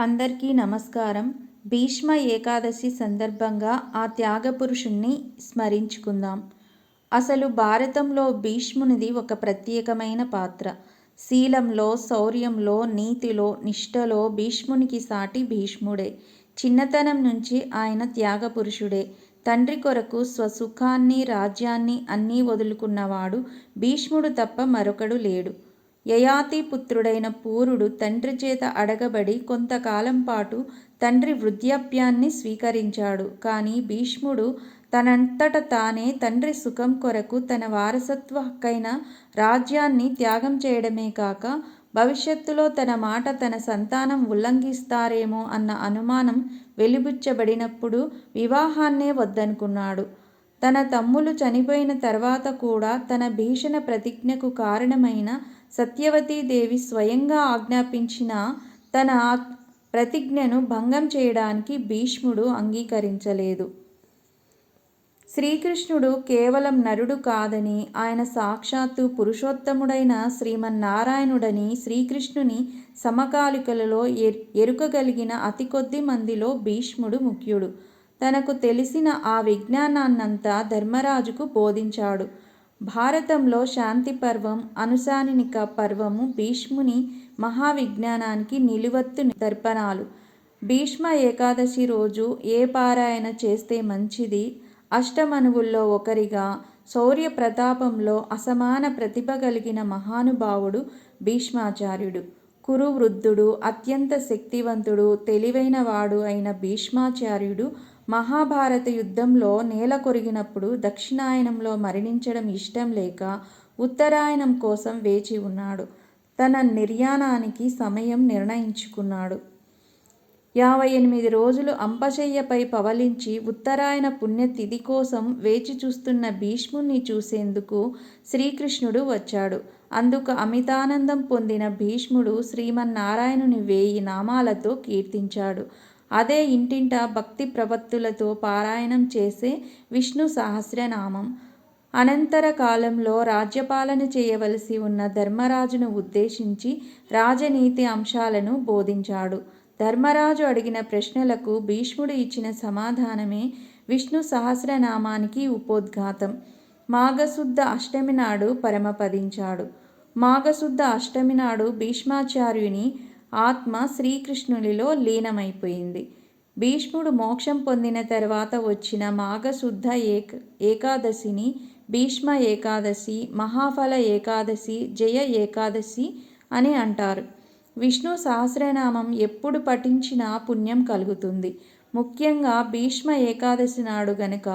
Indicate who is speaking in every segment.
Speaker 1: అందరికీ నమస్కారం. భీష్మ ఏకాదశి సందర్భంగా ఆ త్యాగపురుషుణ్ణి స్మరించుకుందాం. అసలు భారతంలో భీష్మునిది ఒక ప్రత్యేకమైన పాత్ర. శీలంలో శౌర్యంలో నీతిలో నిష్ఠలో భీష్మునికి సాటి భీష్ముడే. చిన్నతనం నుంచి ఆయన త్యాగపురుషుడే. తండ్రి కొరకు స్వసుఖాన్ని రాజ్యాన్ని అన్నీ వదులుకున్నవాడు భీష్ముడు తప్ప మరొకడు లేడు. యయాతి పుత్రుడైన పూరుడు తండ్రి చేత అడగబడి కొంతకాలం పాటు తండ్రి వృద్ధాప్యాన్ని స్వీకరించాడు. కానీ భీష్ముడు తనంతట తానే తండ్రి సుఖం కొరకు తన వారసత్వ హక్కైన రాజ్యాన్ని త్యాగం చేయడమే కాక భవిష్యత్తులో తన మాట తన సంతానం ఉల్లంఘిస్తారేమో అన్న అనుమానం వెలిబుచ్చబడినప్పుడు వివాహాన్నే వద్దనుకున్నాడు. తన తమ్ములు చనిపోయిన తర్వాత కూడా తన భీషణ ప్రతిజ్ఞకు కారణమైన సత్యవతీదేవి స్వయంగా ఆజ్ఞాపించిన తన ప్రతిజ్ఞను భంగం చేయడానికి భీష్ముడు అంగీకరించలేదు. శ్రీకృష్ణుడు కేవలం నరుడు కాదని ఆయన సాక్షాత్తు పురుషోత్తముడైన శ్రీమన్నారాయణుడని శ్రీకృష్ణుని సమకాలికలలో ఎరుకగలిగిన అతి కొద్ది మందిలో భీష్ముడు ముఖ్యుడు. తనకు తెలిసిన ఆ విజ్ఞానాన్నంతా ధర్మరాజుకు బోధించాడు. భారతంలో శాంతి పర్వం అనుసానిక పర్వము భీష్ముని మహావిజ్ఞానానికి నిలువత్తు దర్పణాలు. భీష్మ ఏకాదశి రోజు ఏ పారాయణ చేస్తే మంచిది? అష్టమనువుల్లో ఒకరిగా శౌర్య ప్రతాపంలో అసమాన ప్రతిభ కలిగిన మహానుభావుడు భీష్మాచార్యుడు. కురు వృద్ధుడు అత్యంత శక్తివంతుడు తెలివైనవాడు అయిన భీష్మాచార్యుడు మహాభారత యుద్ధంలో నేల కొరిగినప్పుడు దక్షిణాయనంలో మరణించడం ఇష్టం లేక ఉత్తరాయణం కోసం వేచి ఉన్నాడు. తన నిర్యాణానికి సమయం నిర్ణయించుకున్నాడు. యాభై ఎనిమిది రోజులు అంపశయ్యపై పవలించి ఉత్తరాయణ పుణ్యతిథి కోసం వేచి చూస్తున్న భీష్ముణ్ణి చూసేందుకు శ్రీకృష్ణుడు వచ్చాడు. అందుకు అమితానందం పొందిన భీష్ముడు శ్రీమన్నారాయణుని వేయి నామాలతో కీర్తించాడు. అదే ఇంటింట భక్తి ప్రవత్తులతో పారాయణం చేసే విష్ణు సహస్రనామం. అనంతర కాలంలో రాజ్యపాలన చేయవలసి ఉన్న ధర్మరాజును ఉద్దేశించి రాజనీతి అంశాలను బోధించాడు. ధర్మరాజు అడిగిన ప్రశ్నలకు భీష్ముడు ఇచ్చిన సమాధానమే విష్ణు సహస్రనామానికి ఉపోద్ఘాతం. మాఘశుద్ధ అష్టమి నాడు పరమపదించాడు. మాఘశుద్ధ అష్టమి నాడు భీష్మాచార్యుని ఆత్మ శ్రీకృష్ణునిలో లీనమైపోయింది. భీష్ముడు మోక్షం పొందిన తర్వాత వచ్చిన మాఘశుద్ధ ఏక ఏకాదశిని భీష్మ ఏకాదశి మహాఫల ఏకాదశి జయ ఏకాదశి అని అంటారు. విష్ణు సహస్రనామం ఎప్పుడు పఠించినా పుణ్యం కలుగుతుంది. ముఖ్యంగా భీష్మ ఏకాదశి నాడు గనక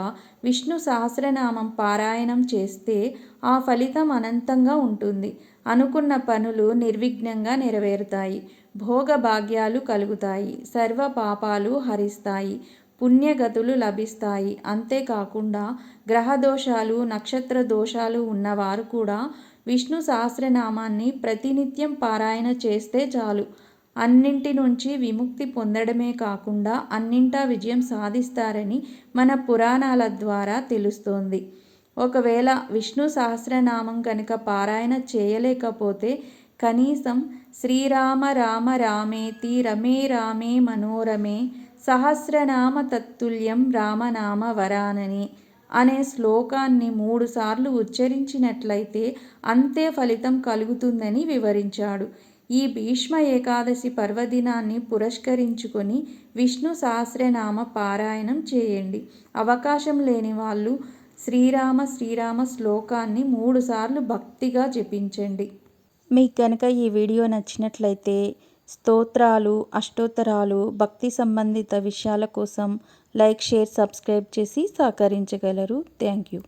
Speaker 1: విష్ణు సహస్రనామం పారాయణం చేస్తే ఆ ఫలితం అనంతంగా ఉంటుంది. అనుకున్న పనులు నిర్విఘ్నంగా నెరవేరుతాయి. భోగభాగ్యాలు కలుగుతాయి. సర్వ పాపాలు హరిస్తాయి. పుణ్యగతులు లభిస్తాయి. అంతేకాకుండా గ్రహ దోషాలు నక్షత్ర దోషాలు ఉన్నవారు కూడా విష్ణు సహస్రనామాన్ని ప్రతినిత్యం పారాయణ చేస్తే చాలు. అన్నింటి నుంచి విముక్తి పొందడమే కాకుండా అన్నింటా విజయం సాధిస్తారని మన పురాణాల ద్వారా తెలుస్తోంది. ఒకవేళ విష్ణు సహస్రనామం కనుక పారాయణ చేయలేకపోతే కనీసం శ్రీరామ రామ రామేతి రమే రామే మనోరమే సహస్రనామ తత్తుల్యం రామనామ వరానని అనే శ్లోకాన్ని మూడుసార్లు ఉచ్చరించినట్లయితే అంతే ఫలితం కలుగుతుందని వివరించాడు. ఈ భీష్మ ఏకాదశి పర్వదినాన్ని పురస్కరించుకొని విష్ణు సహస్రనామ పారాయణం చేయండి. అవకాశం లేని వాళ్ళు శ్రీరామ శ్రీరామ శ్లోకాన్ని మూడుసార్లు భక్తిగా జపించండి. మీకు కనుక ఈ వీడియో నచ్చినట్లయితే స్తోత్రాలు అష్టోత్తరాలు భక్తి సంబంధిత విషయాల కోసం లైక్ షేర్ సబ్స్క్రైబ్ చేసి సహకరించగలరు. Thank you.